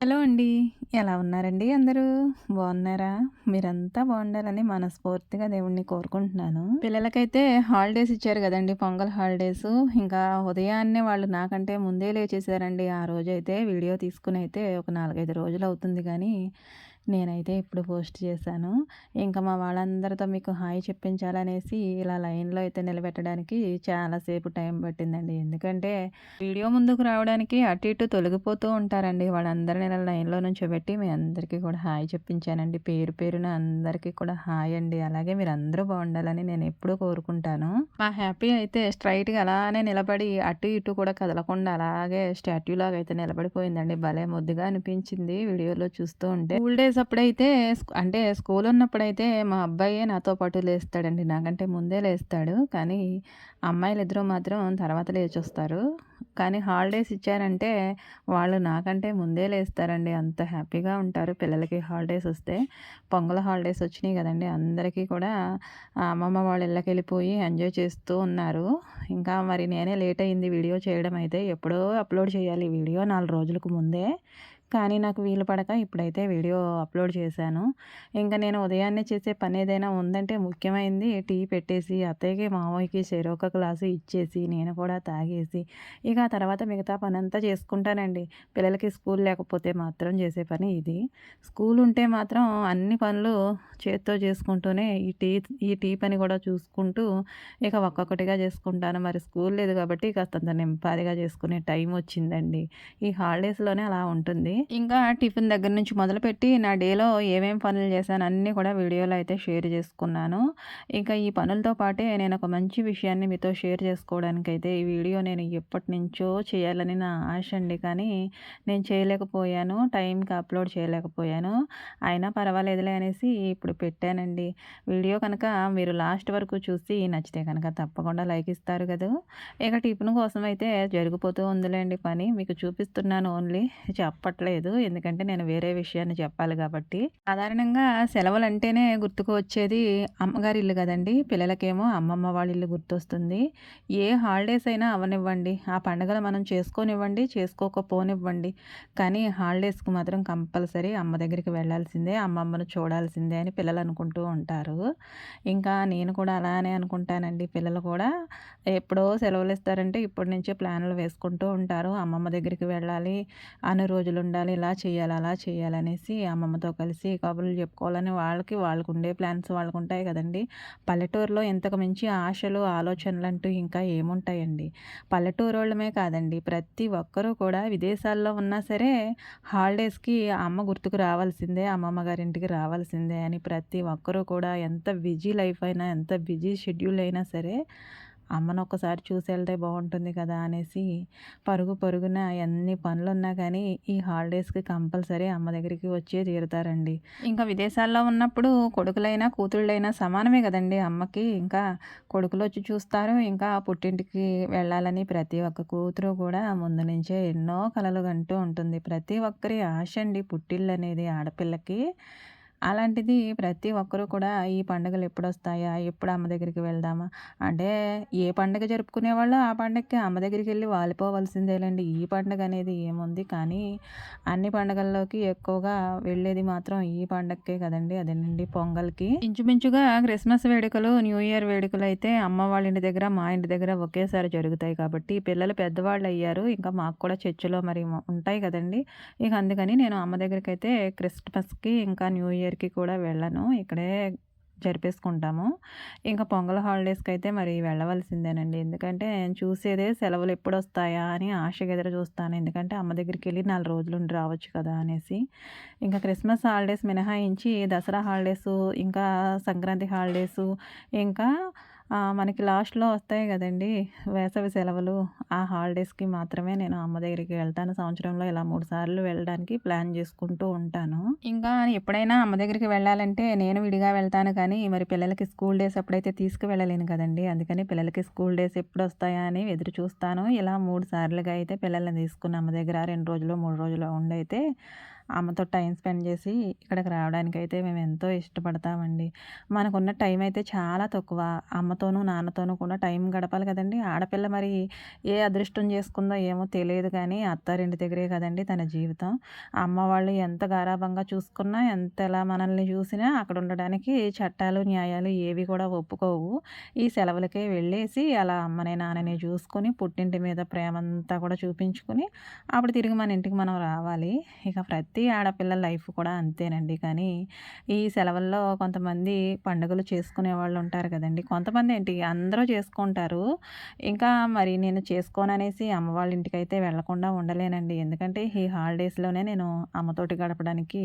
Hello అండి. ఎలా ఉన్నారండి అందరూ? బాగున్నారా? మీరంతా బాగుండాలని మనస్ఫూర్తిగా దేవుణ్ణి కోరుకుంటున్నాను. పిల్లలకైతే హాలిడేస్ ఇచ్చారు కదండి పొంగల్ హాలిడేస్ ఇంకా ఉదయాన్నే వాళ్ళు నాకంటే ముందే లేచేసారండి. ఆ రోజైతే వీడియో తీసుకుని అయితే ఒక నాలుగైదు రోజులు అవుతుంది కానీ నేనైతే ఇప్పుడు పోస్ట్ చేశాను. ఇంకా మా వాళ్ళందరితో మీకు హాయ్ చెప్పించాలనేసి ఇలా లైన్‌లో అయితే నిలబెట్టడానికి చాలా సేపు టైం పట్టిందండి. ఎందుకంటే వీడియో ముందుకు రావడానికి అటు ఇటు తొలగిపోతూ ఉంటారండి. వాళ్ళందరిని ఇలా లైన్‌లో నుంచోబెట్టి మీ అందరికీ కూడా హాయ్ చెప్పించానండి. పేరు పేరున అందరికీ కూడా హాయ్ అండి. అలాగే మీరు అందరూ బాగుండాలని నేను ఎప్పుడూ కోరుకుంటాను. మా హ్యాపీ అయితే స్ట్రైట్గా అలానే నిలబడి అటు ఇటు కూడా కదలకుండా అలాగే స్టాట్యూలాగా అయితే నిలబడిపోయిందండి. భలే ముద్దుగా అనిపించింది వీడియోలో చూస్తూ ఉంటే. స్కూల్ డేస్ అప్పుడైతే అంటే స్కూల్ ఉన్నప్పుడైతే మా అబ్బాయే నాతో పాటు లేస్తాడండి. నాకంటే ముందే లేస్తాడు. కానీ అమ్మాయిలు ఇద్దరు మాత్రం తర్వాత లేచొస్తారు. కానీ హాలిడేస్ ఇచ్చారంటే వాళ్ళు నాకంటే ముందే లేస్తారండి. అంత హ్యాపీగా ఉంటారు పిల్లలకి హాలిడేస్ వస్తే. పొంగల హాలిడేస్ వచ్చినాయి కదండి అందరికీ కూడా అమ్మమ్మ వాళ్ళ ఇళ్ళకెళ్ళిపోయి ఎంజాయ్ చేస్తూ ఉన్నారు. ఇంకా మరి నేనే లేట్ అయింది వీడియో చేయడం అయితే. ఎప్పుడో అప్లోడ్ చేయాలి వీడియో నాలుగు రోజులకు ముందే. కానీ నాకు వీలు పడక ఇప్పుడైతే వీడియో అప్లోడ్ చేశాను. ఇంకా నేను ఉదయాన్నే చేసే పని ఏదైనా ఉందంటే ముఖ్యమైనది టీ పెట్టేసి అత్తయ్యకి, మామయ్యకి చెరొక గ్లాసు ఇచ్చేసి నేను కూడా తాగేసి ఇక ఆ తర్వాత మిగతా పనంతా చేసుకుంటానండి. పిల్లలకి స్కూల్ లేకపోతే మాత్రం చేసే పని ఇది. స్కూల్ ఉంటే మాత్రం అన్ని పనులు చేత్తో చేసుకుంటూనే ఈ టీ ఈ టీ పని కూడా చూసుకుంటూ ఇక ఒక్కొక్కటిగా చేసుకుంటాను. మరి స్కూల్ లేదు కాబట్టి కాస్తంత నింపాదిగా చేసుకునే టైం వచ్చిందండి. ఈ హాలిడేస్‌లోనే అలా ఉంటుంది. ఇంకా టిఫిన్ దగ్గర నుంచి మొదలుపెట్టి నా డేలో ఏమేమి పనులు చేశాను అన్నీ కూడా వీడియోలో అయితే షేర్ చేసుకున్నాను. ఇంకా ఈ పనులతో పాటే నేను ఒక మంచి విషయాన్ని మీతో షేర్ చేసుకోవడానికి అయితే ఈ వీడియో నేను ఎప్పటినుంచో చేయాలని నా ఆశ అండి. కానీ నేను చేయలేకపోయాను. టైంకి అప్లోడ్ చేయలేకపోయాను. అయినా పర్వాలేదులే అనేసి ఇప్పుడు పెట్టానండి. వీడియో కనుక మీరు లాస్ట్ వరకు చూసి నచ్చితే కనుక తప్పకుండా లైక్ ఇస్తారు కదా ఇక టిఫిన్ కోసం అయితే జరిగిపోతూ ఉందిలేండి పని. మీకు చూపిస్తున్నాను ఓన్లీ చెప్పట్లేదు. ఎందుకంటే నేను వేరే విషయాన్ని చెప్పాలి కాబట్టి. సాధారణంగా సెలవులు అంటేనే గుర్తుకు వచ్చేది అమ్మగారి ఇల్లు కదండి పిల్లలకేమో అమ్మమ్మ వాళ్ళ ఇల్లు గుర్తొస్తుంది. ఏ హాలిడేస్ అయినా అవనివ్వండి ఆ పండుగలు మనం చేసుకోనివ్వండి, చేసుకోకపోనివ్వండి. కానీ హాలిడేస్‌కి మాత్రం కంపల్సరీ అమ్మ దగ్గరికి వెళ్ళాల్సిందే, అమ్మమ్మను చూడాల్సిందే అని పిల్లలు అనుకుంటూ ఉంటారు. ఇంకా నేను కూడా అలానే అనుకుంటానండి. పిల్లలు కూడా ఎప్పుడో సెలవులు ఇస్తారంటే ఇప్పటి నుంచే ప్లాన్‌లు వేసుకుంటూ ఉంటారు. అమ్మమ్మ దగ్గరికి వెళ్ళాలి, అన్ని రోజులు ఉండాలి, ఇలా చేయాలి, అలా చేయాలి అనేసి అమ్మమ్మతో కలిసి కబుర్లు చెప్పుకోవాలని వాళ్ళకి వాళ్ళకు ఉండే ప్లాన్స్ వాళ్ళకు ఉంటాయి కదండి పల్లెటూరులో ఇంతకు మించి ఆశలు, ఆలోచనలు అంటూ ఇంకా ఏముంటాయండి. పల్లెటూరు వాళ్ళమే కాదండి ప్రతి ఒక్కరూ కూడా విదేశాల్లో ఉన్నా సరే హాలిడేస్‌కి అమ్మ గుర్తుకు రావాల్సిందే, అమ్మమ్మ గారింటికి రావాల్సిందే అని ప్రతి ఒక్కరూ కూడా ఎంత బిజీ లైఫ్ అయినా, ఎంత బిజీ షెడ్యూల్ అయినా సరే అమ్మను ఒక్కసారి చూసి వెళ్తే బాగుంటుంది కదా అనేసి పరుగు పరుగున ఎన్ని పనులున్నా కానీ ఈ హాలిడేస్‌కి కంపల్సరీ అమ్మ దగ్గరికి వచ్చే తీరుతారండి. ఇంకా విదేశాల్లో ఉన్నప్పుడు కొడుకులైనా, కూతుళ్ళైనా సమానమే కదండి అమ్మకి. ఇంకా కొడుకులు వచ్చి చూస్తారు. ఇంకా పుట్టింటికి వెళ్ళాలని ప్రతి ఒక్క కూతురు కూడా ముందు నుంచే ఎన్నో కలలు కంటూ ఉంటుంది. ప్రతి ఒక్కరి ఆశ అండి పుట్టిళ్ళు అనేది ఆడపిల్లకి. అలాంటిది ప్రతి ఒక్కరూ కూడా ఈ పండుగలు ఎప్పుడొస్తాయా? ఎప్పుడు అమ్మ దగ్గరికి వెళ్దామా? అంటే ఏ పండుగ జరుపుకునేవాళ్ళో ఆ పండగకి అమ్మ దగ్గరికి వెళ్ళి వాలిపోవాల్సిందేలెండి. ఈ పండుగ అనేది ఏముంది. కానీ అన్ని పండుగల్లోకి ఎక్కువగా వెళ్ళేది మాత్రం ఈ పండగకే కదండి అదేనండి పొంగల్‌కి. ఇంచుమించుగా క్రిస్మస్ వేడుకలు, న్యూ ఇయర్ వేడుకలు అయితే అమ్మ వాళ్ళ ఇంటి దగ్గర, మా ఇంటి దగ్గర ఒకేసారి జరుగుతాయి కాబట్టి పిల్లలు పెద్దవాళ్ళు అయ్యారు ఇంకా మాకు కూడా చర్చిలో మరి ఉంటాయి కదండీ! ఇక అందుకని నేను అమ్మ దగ్గరికి అయితే క్రిస్మస్‌కి ఇంకా న్యూ ఇయర్ ఇయర్‌కి కూడా వెళ్ళను. ఇక్కడే జరిపేసుకుంటాము. ఇంకా పొంగల్ హాలిడేస్కి అయితే మరి వెళ్ళవలసిందేనండి. ఎందుకంటే నేను చూసేదే సెలవులు ఎప్పుడొస్తాయా అని ఆశగా ఎదురు చూస్తాను. ఎందుకంటే అమ్మ దగ్గరికి వెళ్ళి నాలుగు రోజులు ఉండి రావచ్చు కదా అనేసి. ఇంకా క్రిస్మస్ హాలిడేస్ మినహాయించి దసరా హాలిడేసు, ఇంకా సంక్రాంతి హాలిడేసు, ఇంకా మనకి లాస్ట్‌లో వస్తాయి కదండి వేసవి సెలవులు. ఆ హాలిడేస్‌కి మాత్రమే నేను అమ్మ దగ్గరికి వెళ్తాను. సంవత్సరంలో ఇలా మూడు సార్లు వెళ్ళడానికి ప్లాన్ చేసుకుంటూ ఉంటాను. ఇంకా ఎప్పుడైనా అమ్మ దగ్గరికి వెళ్ళాలంటే నేను విడిగా వెళ్తాను కానీ మరి పిల్లలకి స్కూల్ డేస్ అప్పుడైతే తీసుకువెళ్ళలేను కదండీ! అందుకని పిల్లలకి స్కూల్ డేస్ ఎప్పుడు వస్తాయా అని ఎదురు చూస్తాను. ఇలా మూడు సార్లుగా అయితే పిల్లల్ని తీసుకుని అమ్మ దగ్గర రెండు రోజులు మూడు రోజులు ఉండైతే అమ్మతో టైం స్పెండ్ చేసి ఇక్కడికి రావడానికి అయితే మేము ఎంతో ఇష్టపడతామండి. మనకున్న టైం అయితే చాలా తక్కువ. అమ్మతోనూ, నాన్నతోనూ కూడా టైం గడపాలి కదండీ! ఆడపిల్ల మరి ఏ అదృష్టం చేసుకుందో ఏమో తెలియదు కానీ అత్తారింటి దగ్గరే కదండీ తన జీవితం. అమ్మ వాళ్ళు ఎంత గారాభంగా చూసుకున్నా, ఎంత ఎలా మనల్ని చూసినా అక్కడ ఉండడానికి చట్టాలు, న్యాయాలు ఏవి కూడా ఒప్పుకోవు. ఈ సెలవులకే వెళ్ళేసి అలా అమ్మని, నాన్నని చూసుకొని పుట్టింటి మీద ప్రేమంతా కూడా చూపించుకొని అప్పుడు తిరిగి మన ఇంటికి మనం రావాలి. ఇక ప్రతి ప్రతి ఆడపిల్ల లైఫ్ కూడా అంతేనండి. కానీ ఈ సెలవుల్లో కొంతమంది పండుగలు చేసుకునే వాళ్ళు ఉంటారు కదండి కొంతమంది ఏంటి అందరూ చేసుకుంటారు. ఇంకా మరి నేను చేసుకోననేసి అమ్మ వాళ్ళ ఇంటికైతే వెళ్ళకుండా ఉండలేనండి. ఎందుకంటే ఈ హాలిడేస్‌లోనే నేను అమ్మతోటి గడపడానికి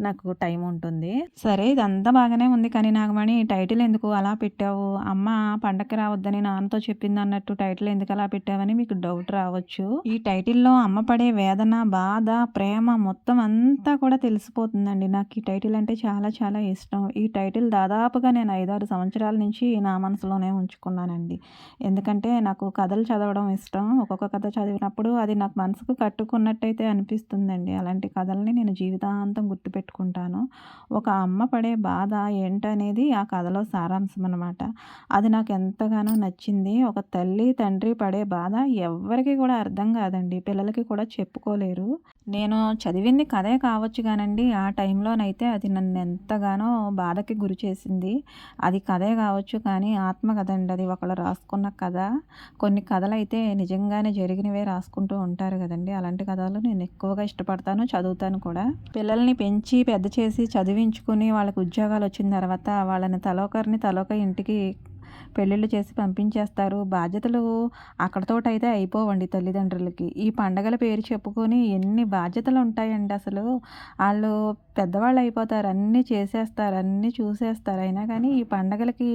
నాకు టైం ఉంటుంది. సరే ఇదంతా బాగానే ఉంది కానీ నాగమణి టైటిల్ ఎందుకు అలా పెట్టావు? అమ్మ పండగకి రావద్దని నాన్నతో చెప్పింది అన్నట్టు టైటిల్ ఎందుకు అలా పెట్టావని మీకు డౌట్ రావచ్చు. ఈ టైటిల్‌లో అమ్మ పడే వేదన, బాధ, ప్రేమ మొత్తం అంతా కూడా తెలిసిపోతుందండి. నాకు ఈ టైటిల్ అంటే చాలా చాలా ఇష్టం. ఈ టైటిల్ దాదాపుగా నేను 5, 6 సంవత్సరాల నుంచి నా మనసులోనే ఉంచుకున్నానండి. ఎందుకంటే నాకు కథలు చదవడం ఇష్టం. ఒక్కొక్క కథ చదివినప్పుడు అది నాకు మనసుకు కట్టుకున్నట్టయితే అనిపిస్తుందండి. అలాంటి కథల్ని నేను జీవితాంతం గుర్తుపెట్టుకుంటాను. ఒక అమ్మ పడే బాధ ఏంటనేది ఆ కథలో సారాంశం అనమాట. అది నాకు ఎంతగానో నచ్చింది. ఒక తల్లి, తండ్రి పడే బాధ ఎవ్వరికీ కూడా అర్థం కాదండి. పిల్లలకి కూడా చెప్పుకోలేరు. నేను చదివింది కథే కావచ్చు కానండి ఆ టైంలోనైతే అది నన్ను ఎంతగానో బాధకి గురి చేసింది. అది కథే కావచ్చు కానీ ఆత్మ కథండి అది. ఒకళ్ళు రాసుకున్న కథ. కొన్ని కథలు అయితే నిజంగానే జరిగినవే రాసుకుంటూ ఉంటారు కదండి అలాంటి కథలు నేను ఎక్కువగా ఇష్టపడతాను. చదువుతాను కూడా. పిల్లల్ని పెంచి పెద్ద చేసి చదివించుకుని వాళ్ళకి ఉద్యోగాలు వచ్చిన తర్వాత వాళ్ళని తలోకరిని తలోక ఇంటికి పెళ్ళిళ్ళు చేసి పంపించేస్తారు. బాధ్యతలు అక్కడతోటైతే అయిపోవండి తల్లిదండ్రులకి. ఈ పండగల పేరు చెప్పుకొని ఎన్ని బాధ్యతలు ఉంటాయండి అసలు. వాళ్ళు పెద్దవాళ్ళు అయిపోతారు. అన్నీ చేసేస్తారు. అన్నీ చూసేస్తారు. అయినా కానీ ఈ పండగలకి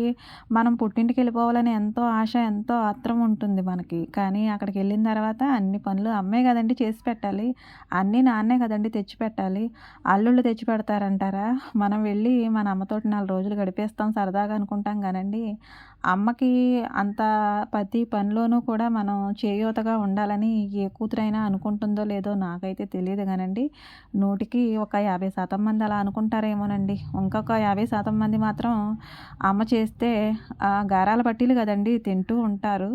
మనం పుట్టింటికి వెళ్ళిపోవాలని ఎంతో ఆశ, ఎంతో ఆత్రం ఉంటుంది మనకి. కానీ అక్కడికి వెళ్ళిన తర్వాత అన్ని పనులు అమ్మే కదండీ చేసి పెట్టాలి. అన్నీ నాన్నే కదండీ తెచ్చిపెట్టాలి. అల్లుళ్ళు తెచ్చిపెడతారంటారా? మనం వెళ్ళి మన అమ్మతోటి నాలుగు రోజులు గడిపేస్తాం సరదాగా అనుకుంటాం కానండి, అమ్మకి అంత ప్రతి పనిలోనూ కూడా మనం చేయూతగా ఉండాలని ఏ కూతురైనా అనుకుంటుందో లేదో నాకైతే తెలియదు కానండి నూటికి ఒక 50% మంది అలా అనుకుంటారేమోనండి. ఇంకొక 50% మంది మాత్రం అమ్మ చేస్తే గారాల పట్టీలు కదండీ తింటూ ఉంటారు.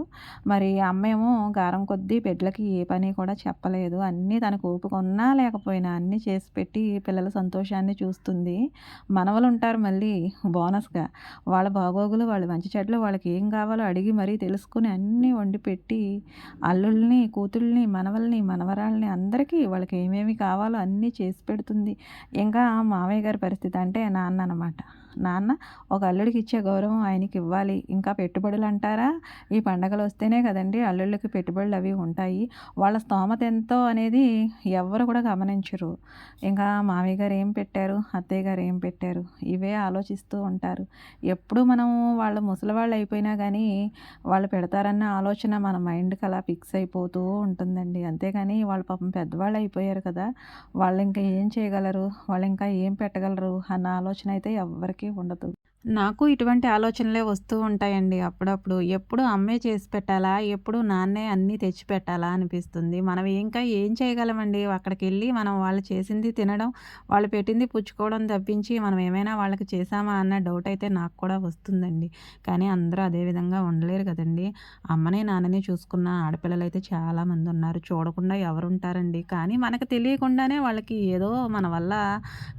మరి అమ్మ ఏమో గారం కొద్దీ బిడ్డలకి ఏ పని కూడా చెప్పలేదు. అన్నీ తనకు ఓపిక ఉన్నా లేకపోయినా అన్నీ చేసి పెట్టి పిల్లల సంతోషాన్ని చూస్తుంది. మనవలుంటారు మళ్ళీ బోనస్‌గా. వాళ్ళ బాగోగులు, వాళ్ళ మంచి చెడ్డలు వాళ్ళకి ఏం కావాలో అడిగి మరీ తెలుసుకొని అన్నీ వండి పెట్టి అల్లుల్ని, కూతుళ్ళని, మనవల్ని, మనవరాల్ని అందరికీ వాళ్ళకి ఏమేమి కావాలో అన్నీ చేసి పెడుతుంది. ఇంకా మామయ్య గారి పరిస్థితి అంటే నాన్న అనమాట. నాన్న ఒక అల్లుడికి ఇచ్చే గౌరవం ఆయనకి ఇవ్వాలి. ఇంకా పెట్టుబడులు అంటారా? ఈ పండగలు వస్తేనే కదండి అల్లుళ్ళకి పెట్టుబడులు అవి ఉంటాయి. వాళ్ళ స్తోమత ఎంతో అనేది ఎవరు కూడా గమనించరు. ఇంకా మామయ్య గారు ఏం పెట్టారు? అత్తయ్య గారు ఏం పెట్టారు? ఇవే ఆలోచిస్తూ ఉంటారు. ఎప్పుడు మనం వాళ్ళు ముసలివాళ్ళు అయిపోయినా కానీ వాళ్ళు పెడతారన్న ఆలోచన మన మైండ్‌కి అలా ఫిక్స్ అయిపోతూ ఉంటుందండి. అంతేగాని వాళ్ళు పాపం పెద్దవాళ్ళు అయిపోయారు కదా! వాళ్ళు ఇంకా ఏం చేయగలరు? వాళ్ళు ఇంకా ఏం పెట్టగలరు? అన్న ఆలోచన అయితే ఎవరికి ఉండదు. నాకు ఇటువంటి ఆలోచనలే వస్తూ ఉంటాయండి అప్పుడప్పుడు. ఎప్పుడు అమ్మే చేసి పెట్టాలా? ఎప్పుడు నాన్నే అన్నీ తెచ్చి పెట్టాలా అనిపిస్తుంది. మనం ఇంకా ఏం చేయగలమండి? అక్కడికెళ్ళి మనం వాళ్ళు చేసింది తినడం, వాళ్ళు పెట్టింది పుచ్చుకోవడం తప్పించి మనం ఏమైనా వాళ్ళకి చేశామా అన్న డౌట్ అయితే నాకు కూడా వస్తుందండి. కానీ అందరూ అదే విధంగా ఉండలేరు కదండీ! అమ్మనే నాన్నని చూసుకున్న ఆడపిల్లలు అయితే చాలామంది ఉన్నారు. చూడకుండా ఎవరు ఉంటారండి కానీ మనకు తెలియకుండానే వాళ్ళకి ఏదో మన వల్ల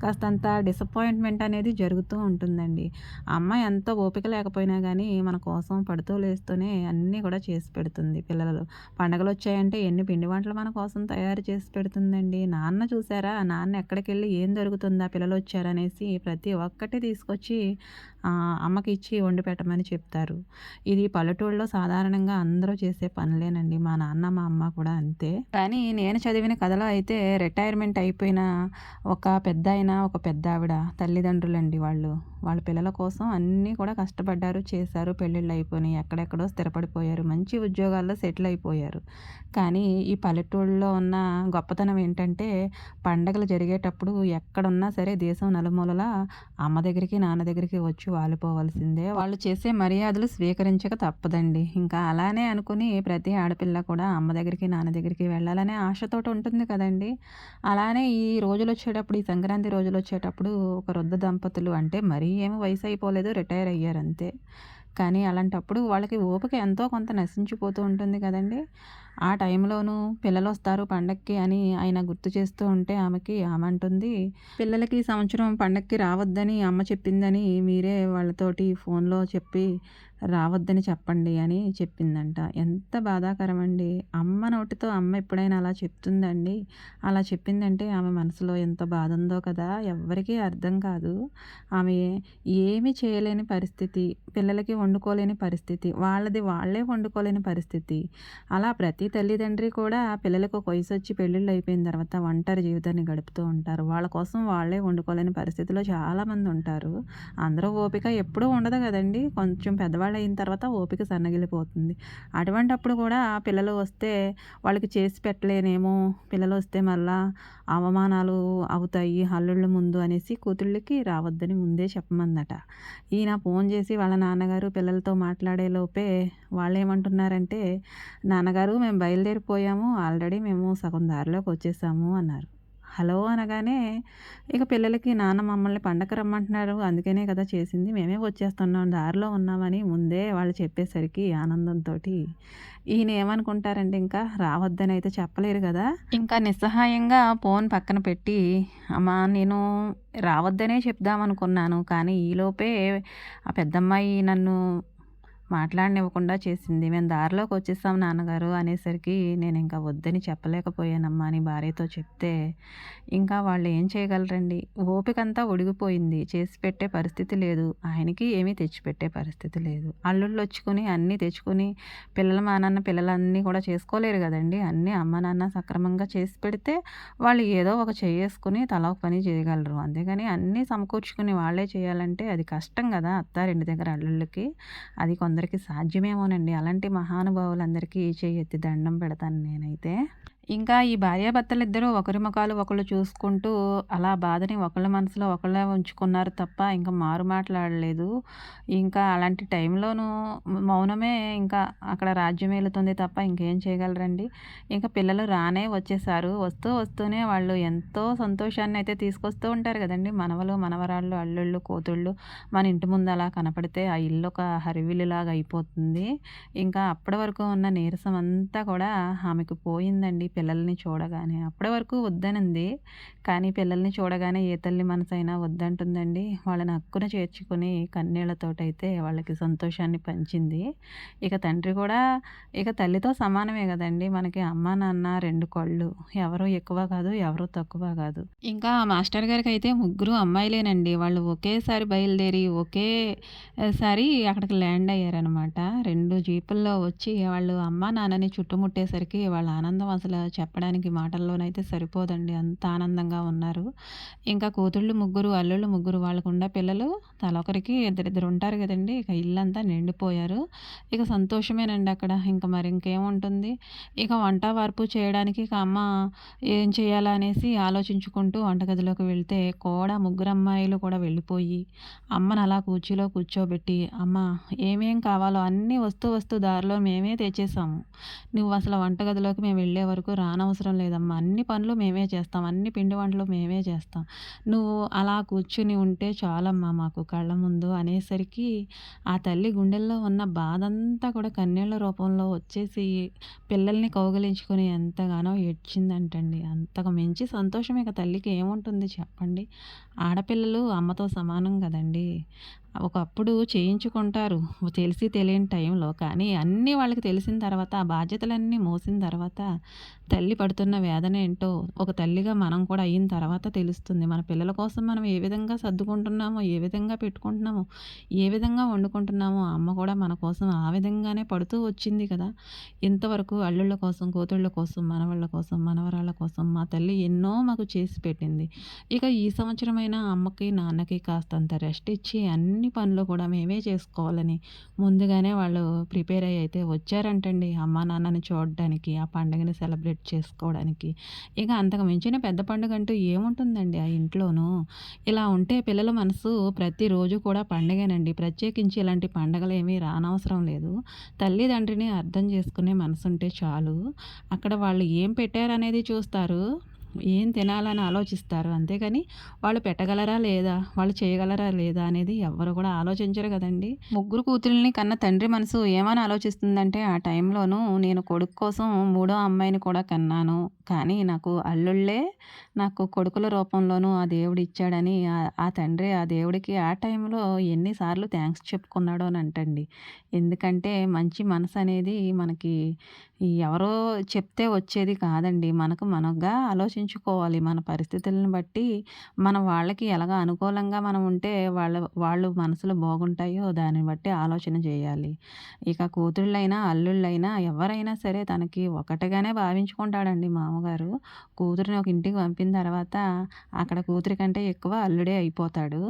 కాస్తంత డిసప్పాయింట్‌మెంట్ అనేది జరుగుతూ ఉంటుందండి. అమ్మ ఎంత ఓపిక లేకపోయినా కానీ మన కోసం పడుతూ లేస్తూనే అన్నీ కూడా చేసి పెడుతుంది పిల్లలు. పండగలొచ్చాయంటే ఎన్ని పిండి వంటలు మన కోసం తయారు చేసి పెడుతుందండి. నాన్న చూసారా? నాన్న ఎక్కడికెళ్ళి ఏం దొరుకుతుందా పిల్లలు వచ్చారనేసి ప్రతి ఒక్కటి తీసుకొచ్చి అమ్మకి ఇచ్చి వండి పెట్టమని చెప్తారు. ఇది పల్లెటూళ్ళలో సాధారణంగా అందరూ చేసే పనులేనండి. మా నాన్న, మా అమ్మ కూడా అంతే. కానీ నేను చదివిన కథలో అయితే రిటైర్మెంట్ అయిపోయిన ఒక పెద్దాయన, ఒక పెద్ద ఆవిడ తల్లిదండ్రులండి వాళ్ళు. వాళ్ళ పిల్లల కోసం అన్నీ కూడా కష్టపడ్డారు చేశారు. పెళ్ళిళ్ళు అయిపోయినాయి. ఎక్కడెక్కడో స్థిరపడిపోయారు. మంచి ఉద్యోగాల్లో సెటిల్ అయిపోయారు. కానీ ఈ పల్లెటూళ్ళలో ఉన్న గొప్పతనం ఏంటంటే పండగలు జరిగేటప్పుడు ఎక్కడున్నా సరే దేశం నలుమూలలా అమ్మ దగ్గరికి నాన్న దగ్గరికి వచ్చి వాలిపోవాల్సిందే. వాళ్ళు చేసే మర్యాదలు స్వీకరించక తప్పదండి. ఇంకా అలానే అనుకుని ప్రతి ఆడపిల్ల కూడా అమ్మ దగ్గరికి నాన్న దగ్గరికి వెళ్ళాలనే ఆశతోటి ఉంటుంది కదండి. అలానే ఈ రోజులు వచ్చేటప్పుడు ఈ సంక్రాంతి రోజులు వచ్చేటప్పుడు ఒక వృద్ధ దంపతులు అంటే మరీ ఏమి వయసు అయిపోలేదు రిటైర్ అయ్యారు అంతే. కానీ అలాంటప్పుడు వాళ్ళకి ఓపిక ఎంతో కొంత నశించిపోతూ ఉంటుంది కదండి. ఆ టైంలోనూ పిల్లలు వస్తారు పండక్కి అని ఆయన గుర్తు చేస్తూ ఉంటే ఆమెకి ఆమె అంటుంది పిల్లలకి సంవత్సరం పండక్కి రావద్దని అమ్మ చెప్పిందని మీరే వాళ్ళతోటి ఫోన్లో చెప్పి రావద్దని చెప్పండి అని చెప్పిందంట. ఎంత బాధాకరం అండి అమ్మ నోటితో అమ్మ ఎప్పుడైనా అలా చెప్తుందండి. అలా చెప్పిందంటే ఆమె మనసులో ఎంత బాధ ఉందో కదా. ఎవ్వరికీ అర్థం కాదు. ఆమె ఏమీ చేయలేని పరిస్థితి పిల్లలకి వండుకోలేని పరిస్థితి వాళ్ళది వాళ్ళే వండుకోలేని పరిస్థితి. అలా ప్రతి తల్లిదండ్రి కూడా పిల్లలకు ఒక వయసు వచ్చి పెళ్ళిళ్ళు అయిపోయిన తర్వాత ఒంటరి జీవితాన్ని గడుపుతూ ఉంటారు. వాళ్ళ కోసం వాళ్ళే వండుకోలేని పరిస్థితిలో చాలామంది ఉంటారు. అందరూ ఓపిక ఎప్పుడూ ఉండదు కదండి. కొంచెం పెద్దవాళ్ళు అయిన తర్వాత ఓపిక సన్నగిలిపోతుంది. అటువంటప్పుడు కూడా పిల్లలు వస్తే వాళ్ళకి చేసి పెట్టలేనేమో పిల్లలు వస్తే మళ్ళా అవమానాలు అవుతాయి అల్లుళ్ళ ముందు అనేసి కూతుళ్ళకి రావద్దని ముందే చెప్పమందట. ఈయన ఫోన్ చేసి వాళ్ళ నాన్నగారు పిల్లలతో మాట్లాడే లోపే వాళ్ళు ఏమంటున్నారంటే నాన్నగారు మేము బయలుదేరిపోయాము. ఆల్రెడీ మేము సగం దారిలోకి వచ్చేసాము అన్నారు. హలో అనగానే ఇక పిల్లలకి నాన్న మమ్మల్ని పండగ రమ్మంటున్నారు. అందుకనే కదా చేసింది. మేమే వచ్చేస్తున్నాం దారిలో ఉన్నామని ముందే వాళ్ళు చెప్పేసరికి ఆనందంతో ఈయన ఏమనుకుంటారంటే ఇంకా? రావద్దని అయితే చెప్పలేరు కదా? ఇంకా నిస్సహాయంగా ఫోన్ పక్కన పెట్టి అమ్మా నేను రావద్దనే చెప్దామనుకున్నాను. కానీ ఈలోపే ఆ పెద్దమ్మాయి నన్ను మాట్లాడనివ్వకుండా చేసింది. మేము దారిలోకి వచ్చేసాం నాన్నగారు అనేసరికి నేను ఇంకా వద్దని చెప్పలేకపోయానమ్మా అని భార్యతో చెప్తే ఇంకా వాళ్ళు ఏం చేయగలరండి? ఓపికంతా ఒడిగిపోయింది. చేసి పెట్టే పరిస్థితి లేదు. ఆయనకి ఏమీ తెచ్చిపెట్టే పరిస్థితి లేదు. అల్లుళ్ళు వచ్చుకుని అన్నీ తెచ్చుకుని పిల్లల మా నాన్న పిల్లలన్నీ కూడా చేసుకోలేరు కదండి. అన్నీ అమ్మ నాన్న సక్రమంగా చేసి పెడితే వాళ్ళు ఏదో ఒక చేసుకుని తల ఒక పని చేయగలరు. అంతేగాని అన్నీ సమకూర్చుకుని వాళ్ళే చేయాలంటే అది కష్టం కదా అత్తారింటి దగ్గర అల్లుళ్ళకి. అది అందరికీ సాధ్యమేమోనండి. అలాంటి మహానుభావులందరికీ చేయి ఎత్తి దండం పెడతాను నేనైతే. ఇంకా ఈ భార్యాభర్తలిద్దరూ ఒకరి ముఖాలు ఒకళ్ళు చూసుకుంటూ అలా బాధని ఒకళ్ళ మనసులో ఒకళ్ళే ఉంచుకున్నారు తప్ప ఇంకా మారు మాట్లాడలేదు. ఇంకా అలాంటి టైంలోనూ మౌనమే ఇంకా అక్కడ రాజ్యం వెళుతుంది తప్ప ఇంకేం చేయగలరండి? ఇంకా పిల్లలు రానే వచ్చేసారు వస్తూ వస్తూనే వాళ్ళు ఎంతో సంతోషాన్ని అయితే తీసుకొస్తూ ఉంటారు కదండి. మనవలు మనవరాళ్ళు అల్లుళ్ళు కూతుళ్ళు మన ఇంటి ముందు అలా కనపడితే ఆ ఇల్లు ఒక హరివిల్లులాగా అయిపోతుంది. ఇంకా అప్పటి వరకు ఉన్న నీరసం అంతా కూడా ఆమెకు పోయిందండి. పిల్లల్ని చూడగానే. అప్పటి వరకు వద్దనింది. కానీ పిల్లల్ని చూడగానే ఏ తల్లి మనసైనా వద్దంటుందండి. వాళ్ళని హక్కున చేర్చుకుని కన్నీళ్ళతోటైతే వాళ్ళకి సంతోషాన్ని పంచింది. ఇక తండ్రి కూడా ఇక తల్లితో సమానమే కదండి. మనకి అమ్మ నాన్న రెండు కళ్ళు. ఎవరు ఎక్కువ కాదు ఎవరు తక్కువ కాదు. ఇంకా మాస్టర్ గారికి అయితే ముగ్గురు అమ్మాయిలేనండి. వాళ్ళు ఒకేసారి బయలుదేరి ఒకేసారి అక్కడికి ల్యాండ్ అయ్యారనమాట. రెండు జీపుల్లో వచ్చి వాళ్ళు అమ్మ నాన్నని చుట్టుముట్టేసరికి వాళ్ళ ఆనందం అసలు చెప్పడానికి మాటల్లోనైతే సరిపోదండి. అంత ఆనందంగా ఉన్నారు. ఇంకా కూతుళ్ళు ముగ్గురు అల్లుళ్ళు ముగ్గురు వాళ్ళకుండా పిల్లలు తలొకరికి ఇద్దరిద్దరు ఉంటారు కదండి. ఇక ఇల్లంతా నిండిపోయారు. ఇక సంతోషమేనండి అక్కడ. ఇంకా మరి ఇంకేముంటుంది? ఇక వంట వార్పు చేయడానికి ఇక అమ్మ ఏం చేయాలా అనేసి ఆలోచించుకుంటూ వంటగదిలోకి వెళ్తే కూడా ముగ్గురు అమ్మాయిలు కూడా వెళ్ళిపోయి అమ్మను అలా కూర్చీలో కూర్చోబెట్టి అమ్మ ఏమేం కావాలో అన్ని వస్తూ వస్తూ దారిలో మేమే తెచ్చేసాము. నువ్వు అసలు వంటగదిలోకి మేము వెళ్ళే వరకు రానవసరం లేదమ్మా. అన్ని పనులు మేమే చేస్తాం. అన్ని పిండి వంటలు మేమే చేస్తాం. నువ్వు అలా కూర్చుని ఉంటే చాలమ్మా మాకు కళ్ళ ముందు అనేసరికి ఆ తల్లి గుండెల్లో ఉన్న బాధ అంతా కూడా కన్నీళ్ళ రూపంలో వచ్చేసి పిల్లల్ని కౌగలించుకొని ఎంతగానో ఏడ్చిందంటండి. అంతకు మించి సంతోషం ఇక తల్లికి ఏముంటుంది చెప్పండి? ఆడపిల్లలు అమ్మతో సమానం కదండి. ఒకప్పుడు చేయించుకుంటారు. తెలిసి తెలియని టైంలో. కానీ అన్నీ వాళ్ళకి తెలిసిన తర్వాత ఆ బాధ్యతలన్నీ మోసిన తర్వాత తల్లి పడుతున్న వేదన ఏంటో ఒక తల్లిగా మనం కూడా అయిన తర్వాత తెలుస్తుంది. మన పిల్లల కోసం మనం ఏ విధంగా సర్దుకుంటున్నామో ఏ విధంగా పెట్టుకుంటున్నామో ఏ విధంగా వండుకుంటున్నామో అమ్మ కూడా మన కోసం ఆ విధంగానే పడుతూ వచ్చింది కదా. ఇంతవరకు అల్లుళ్ళ కోసం కోతుళ్ళ కోసం మనవాళ్ళ కోసం మనవరాళ్ళ కోసం మా తల్లి ఎన్నో మాకు చేసి పెట్టింది. ఇక ఈ సంవత్సరమైనా అమ్మకి నాన్నకి కాస్తంత రెస్ట్ ఇచ్చి అన్ని అన్ని పనులు కూడా మేమే చేసుకోవాలని. ముందుగానే వాళ్ళు ప్రిపేర్ అయ్యి అయితే వచ్చారంటండి అమ్మా నాన్నని చూడడానికి ఆ పండుగని సెలబ్రేట్ చేసుకోవడానికి. ఇక అంతకు మించిన పెద్ద పండుగ అంటూ ఏముంటుందండి ఆ ఇంట్లోనూ? ఇలా ఉంటే పిల్లల మనసు ప్రతిరోజు కూడా పండగేనండి. ప్రత్యేకించి ఇలాంటి పండగలు ఏమీ రానవసరం లేదు. తల్లిదండ్రిని అర్థం చేసుకునే మనసు ఉంటే చాలు. అక్కడ వాళ్ళు ఏం పెట్టారనేది చూస్తారు. ఏం తినాలని ఆలోచిస్తారు? అంతేగాని వాళ్ళు పెట్టగలరా లేదా? వాళ్ళు చేయగలరా లేదా అనేది ఎవరు కూడా ఆలోచించరు కదండి. ముగ్గురు కూతుర్ని కన్న తండ్రి మనసు ఏమని ఆలోచిస్తుందంటే ఆ టైంలోనూ నేను కొడుకు కోసం మూడో అమ్మాయిని కూడా కన్నాను. కానీ నాకు అల్లుళ్ళే నాకు కొడుకుల రూపంలోనూ ఆ దేవుడు ఇచ్చాడని ఆ- తండ్రి ఆ దేవుడికి ఆ టైంలో ఎన్నిసార్లు థ్యాంక్స్ చెప్పుకున్నాడో అని అంటండి. ఎందుకంటే మంచి మనసు అనేది మనకి ఎవరో చెప్తే వచ్చేది కాదండి. మనకు మనగా ఆలోచించుకోవాలి మన పరిస్థితులను బట్టి. మన వాళ్ళకి ఎలాగ అనుకూలంగా మనం ఉంటే వాళ్ళ వాళ్ళు మనసులో బాగుంటాయో దాన్ని బట్టి ఆలోచన చేయాలి. ఇక కూతుళ్ళైనా అల్లుళ్ళైనా ఎవరైనా సరే తనకి ఒకటిగానే భావించుకుంటాడండి మామగారు. కూతురిని ఒక ఇంటికి పంపిన తర్వాత అక్కడ కూతురి కంటే ఎక్కువ అల్లుడే అయిపోతాడు.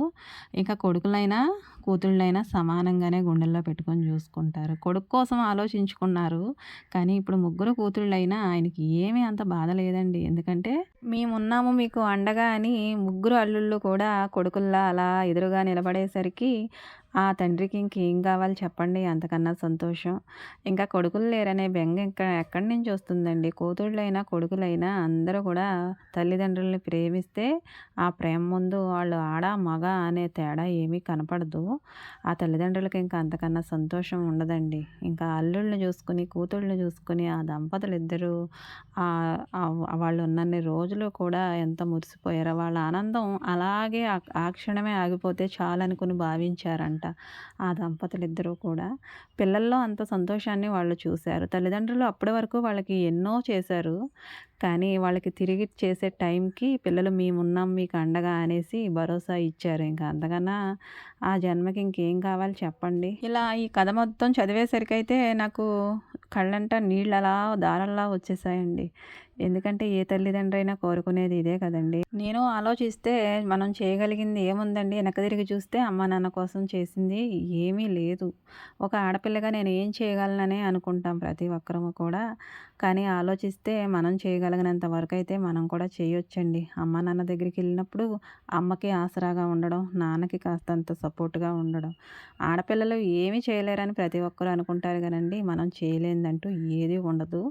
ఇంకా కొడుకులైనా కూతుళ్ళైనా సమానంగానే గుండెల్లో పెట్టుకొని చూసుకుంటారు. కొడుకు కోసం ఆలోచించుకున్నారు. కానీ ఇప్పుడు ముగ్గురు కూతుళ్ళైనా ఆయనకి ఏమీ అంత బాధ లేదండి. ఎందుకంటే మేమున్నాము మీకు అండగా అని ముగ్గురు అల్లుళ్ళు కూడా కొడుకుల్లా అలా ఎదురుగా నిలబడేసరికి ఆ తండ్రికి ఇంకేం కావాలి చెప్పండి అంతకన్నా సంతోషం. ఇంకా కొడుకులు లేరనే బెంగ ఇంకా ఎక్కడి నుంచి వస్తుందండి? కూతుళ్ళైనా కొడుకులైనా అందరూ కూడా తల్లిదండ్రుల్ని ప్రేమిస్తే ఆ ప్రేమ ముందు వాళ్ళు ఆడ మగ అనే తేడా ఏమీ కనపడదు. ఆ తల్లిదండ్రులకి ఇంకా అంతకన్నా సంతోషం ఉండదండి. ఇంకా అల్లుళ్ళని చూసుకుని కూతుళ్ళని చూసుకుని ఆ దంపతులు ఇద్దరు వాళ్ళు ఉన్నన్ని రోజులు కూడా ఎంత మురిసిపోయారో వాళ్ళ ఆనందం అలాగే ఆ ఆ క్షణమే ఆగిపోతే చాలనుకుని భావించారంట. ఆ దంపతులు ఇద్దరూ కూడా. పిల్లల్లో అంత సంతోషాన్ని వాళ్ళు చూశారు. తల్లిదండ్రులు అప్పటి వరకు వాళ్ళకి ఎన్నో చేశారు. కానీ వాళ్ళకి తిరిగి చేసే టైంకి పిల్లలు మేమున్నాం మీకు అండగా అనేసి భరోసా ఇచ్చారు. ఇంకా అంతకన్నా ఆ జన్మకి ఇంకేం కావాలి చెప్పండి. ఇలా ఈ కథ మొత్తం చదివేసరికి అయితే నాకు కళ్ళంట నీళ్ళలా దారల్లా వచ్చేసాయండి. ఎందుకంటే ఏ తల్లిదండ్రైనా అయినా కోరుకునేది ఇదే కదండి. నేను ఆలోచిస్తే మనం చేయగలిగింది ఏముందండి? వెనక తిరిగి చూస్తే అమ్మ నాన్న కోసం చేసింది ఏమీ లేదు. ఒక ఆడపిల్లగా నేను ఏం చేయగలననే అనుకుంటాం ప్రతి ఒక్కరము కూడా. కానీ ఆలోచిస్తే మనం చేయగలిగినంత వరకు అయితే మనం కూడా చేయొచ్చండి. అమ్మ నాన్న దగ్గరికి వెళ్ళినప్పుడు అమ్మకి ఆసరాగా ఉండడం నాన్నకి కాస్తంత సపోర్ట్గా ఉండడం. ఆడపిల్లలు ఏమీ చేయలేరని ప్రతి ఒక్కరు అనుకుంటారు కదండి. మనం చేయలేదంటూ ఏది ఉండదు.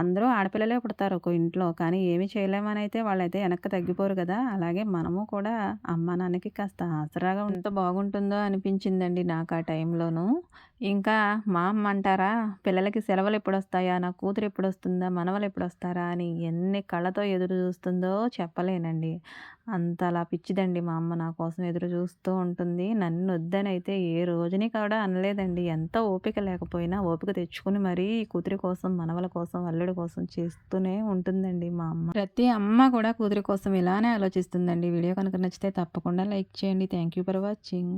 అందరూ ఆడపిల్లలే పుడతారు ఒక ఇంట్లో కానీ ఏమీ చేయలేమని అయితే వాళ్ళైతే వెనక్కి తగ్గిపోరు కదా. అలాగే మనము కూడా అమ్మ నాన్నకి కాస్త ఆసరాగా ఎంత బాగుంటుందో అనిపించిందండి నాకు ఆ టైంలోనూ. ఇంకా మా అమ్మ అంటారా పిల్లలకి సెలవులు ఎప్పుడు వస్తాయా నా కూతురు ఎప్పుడు వస్తుందా మనవలు ఎప్పుడు వస్తారా అని ఎన్ని కళ్ళతో ఎదురు చూస్తుందో చెప్పలేనండి. అంతలా పిచ్చిదండి మా అమ్మ నా కోసం ఎదురు చూస్తూ ఉంటుంది. నన్ను వద్దనైతే ఏ రోజుని కూడా అనలేదండి. ఎంత ఓపిక లేకపోయినా ఓపిక తెచ్చుకుని మరీ కూతురి కోసం మనవల కోసం అల్లుడి కోసం చేస్తూనే ఉంటుందండి మా అమ్మ. ప్రతి అమ్మ కూడా కూతురి కోసం ఇలానే ఆలోచిస్తుందండి. వీడియో కనుక నచ్చితే తప్పకుండా లైక్ చేయండి. Thank you for watching.